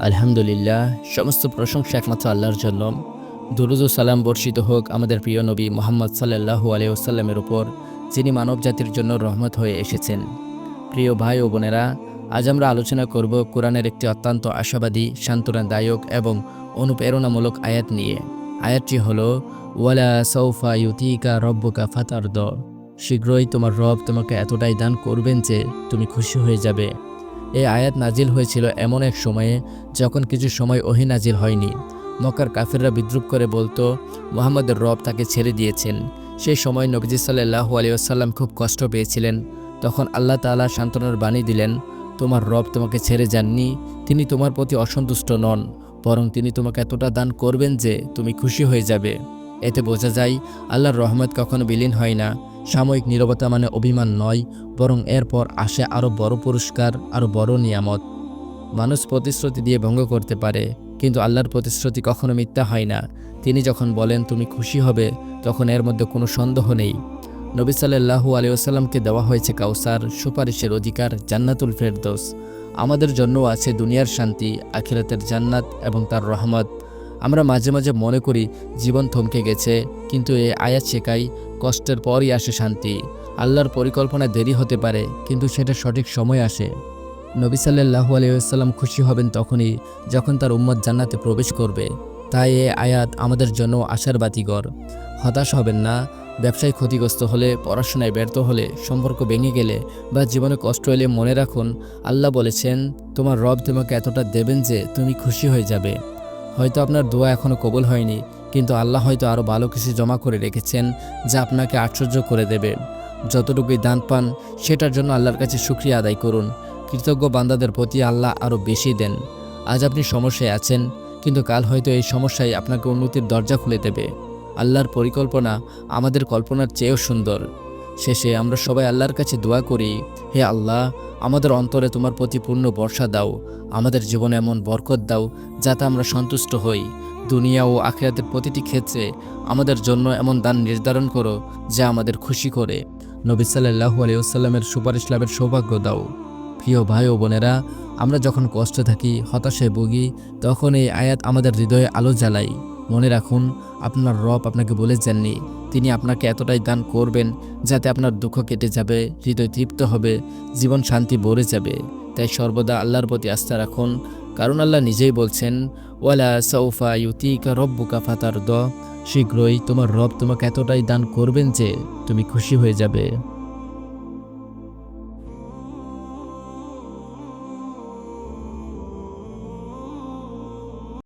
আলহামদুলিল্লাহ, সমস্ত প্রশংসা একমাত্র আল্লাহর জন্য। দুরুদ ও সালাম বর্ষিত হোক আমাদের প্রিয় নবী মোহাম্মদ সাল্লাহু আলিয়াল্লামের উপর, যিনি মানব জাতির জন্য রহমত হয়ে এসেছেন। প্রিয় ভাই ও বোনেরা, আজ আমরা আলোচনা করব কোরআনের একটি অত্যন্ত আশাবাদী, সান্ত্বনাদায়ক এবং অনুপ্রেরণামূলক আয়াত নিয়ে। আয়াতটি হল, ওয়ালা সৌফা ইউতিকা রব্বকা ফাতার দ শীঘ্রই তোমার রব তোমাকে এতটাই দান করবেন যে তুমি খুশি হয়ে যাবে। এই আয়াত নাজিল হয়েছিল এমন এক সময়ে যখন কিছু সময় ওহি নাজিল হয়নি। মক্কার কাফিররা বিদ্রুপ করে বলতো, মোহাম্মদের রব তাকে ছেড়ে দিয়েছেন। সেই সময় নবীজি সাল্লাহু আলিয়াল্লাম খুব কষ্ট পেয়েছিলেন। তখন আল্লাহ তাআলা সান্ত্বনার বাণী দিলেন, তোমার রব তোমাকে ছেড়ে যাননি, তিনি তোমার প্রতি অসন্তুষ্ট নন, বরং তিনি তোমাকে এতটা দান করবেন যে তুমি খুশি হয়ে যাবে। এতে বোঝা যায়, আল্লাহর রহমত কখনো বিলীন হয় না। সাময়িক নীরবতা মানে অভিমান নয় বরং এরপর আসে আরও বড় পুরস্কার আরও বড় নিয়ামত। মানুষ প্রতিশ্রুতি দিয়ে ভঙ্গ করতে পারে, কিন্তু আল্লাহর প্রতিশ্রুতি কখনো মিথ্যা হয় না। তিনি যখন বলেন, তুমি খুশি হবে, তখন এর মধ্যে কোনো সন্দেহ নেই। নবী সাল্লাহু আলিয়াল্লামকে দেওয়া হয়েছে কাউসার, সুপারিশের অধিকার, জান্নাতুল ফেরদোস। আমাদের জন্য আছে দুনিয়ার শান্তি, আখিরাতের জান্নাত এবং তার রহমত। আমরা মাঝে মাঝে মনে করি, জীবন থমকে গেছে, কিন্তু এ আয়াত শেখাই কষ্টের পরই আসে শান্তি। আল্লাহর পরিকল্পনা দেরি হতে পারে, কিন্তু সেটা সঠিক সময় আসে। নবী সাল্লাহু আলিয়াল্লাম খুশি হবেন তখনই যখন তার উম্মত জান্নাতে প্রবেশ করবে। তাই এ আয়াত আমাদের জন্য আশার বাতিগর হতাশ হবেন না, ব্যবসায় ক্ষতিগ্রস্ত হলে, পড়াশোনায় ব্যর্থ হলে, সম্পর্ক ভেঙে গেলে বা জীবনে কষ্ট এলে মনে রাখুন, আল্লাহ বলেছেন, তোমার রব তোমাকে এতটা দেবেন যে তুমি খুশি হয়ে যাবে। হয়তো আপনার দোয়া এখনও কবুল হয়নি, কিন্তু আল্লাহ হয়তো আরও ভালো কিছু জমা করে রেখেছেন, যা আপনাকে আশ্চর্য করে দেবে। যতটুকুই দান পান, সেটার জন্য আল্লাহর কাছে সুক্রিয়া আদায় করুন। কৃতজ্ঞ বান্দাদের প্রতি আল্লাহ আরও বেশি দেন। আজ আপনি সমস্যায় আছেন, কিন্তু কাল হয়তো এই সমস্যায় আপনাকে উন্নতির দরজা খুলে দেবে। আল্লাহর পরিকল্পনা আমাদের কল্পনার চেয়েও সুন্দর। শেষে আমরা সবাই আল্লাহর কাছে দোয়া করি, হে আল্লাহ, আমাদের অন্তরে তোমার প্রতি পূর্ণ বর্ষা দাও। আমাদের জীবনে এমন বরকত দাও, যাতে আমরা সন্তুষ্ট হই। দুনিয়া ও আখিরাতের প্রতিটি ক্ষেত্রে আমাদের জন্য এমন দান নির্ধারণ করো, যা আমাদের খুশি করে। নবী সাল্লাহু আলিয়াল্লামের সুপারিশ লাভের সৌভাগ্য দাও। প্রিয় ভাই ও বোনেরা, আমরা যখন কষ্ট থাকি, হতাশায় ভুগি, তখন এই আয়াত আমাদের হৃদয়ে আলো জ্বালাই। মনে রাখুন, আপনার রব আপনাকে বলে যাননি তিনি আপনাকে এতটাই দান করবেন যাতে আপনার দুঃখ কেটে যাবে, হৃদয় তৃপ্ত হবে, জীবন শান্তি ভরে যাবে। তাই সর্বদা আল্লাহর প্রতি আস্থা রাখুন, কারণ আল্লাহ নিজেই বলছেন, ওয়ালা সৌফা ইউতিকা রব্বুকা ফাতার দ শীঘ্রই তোমার রব তোমাকে এতটাই দান করবেন যে তুমি খুশি হয়ে যাবে।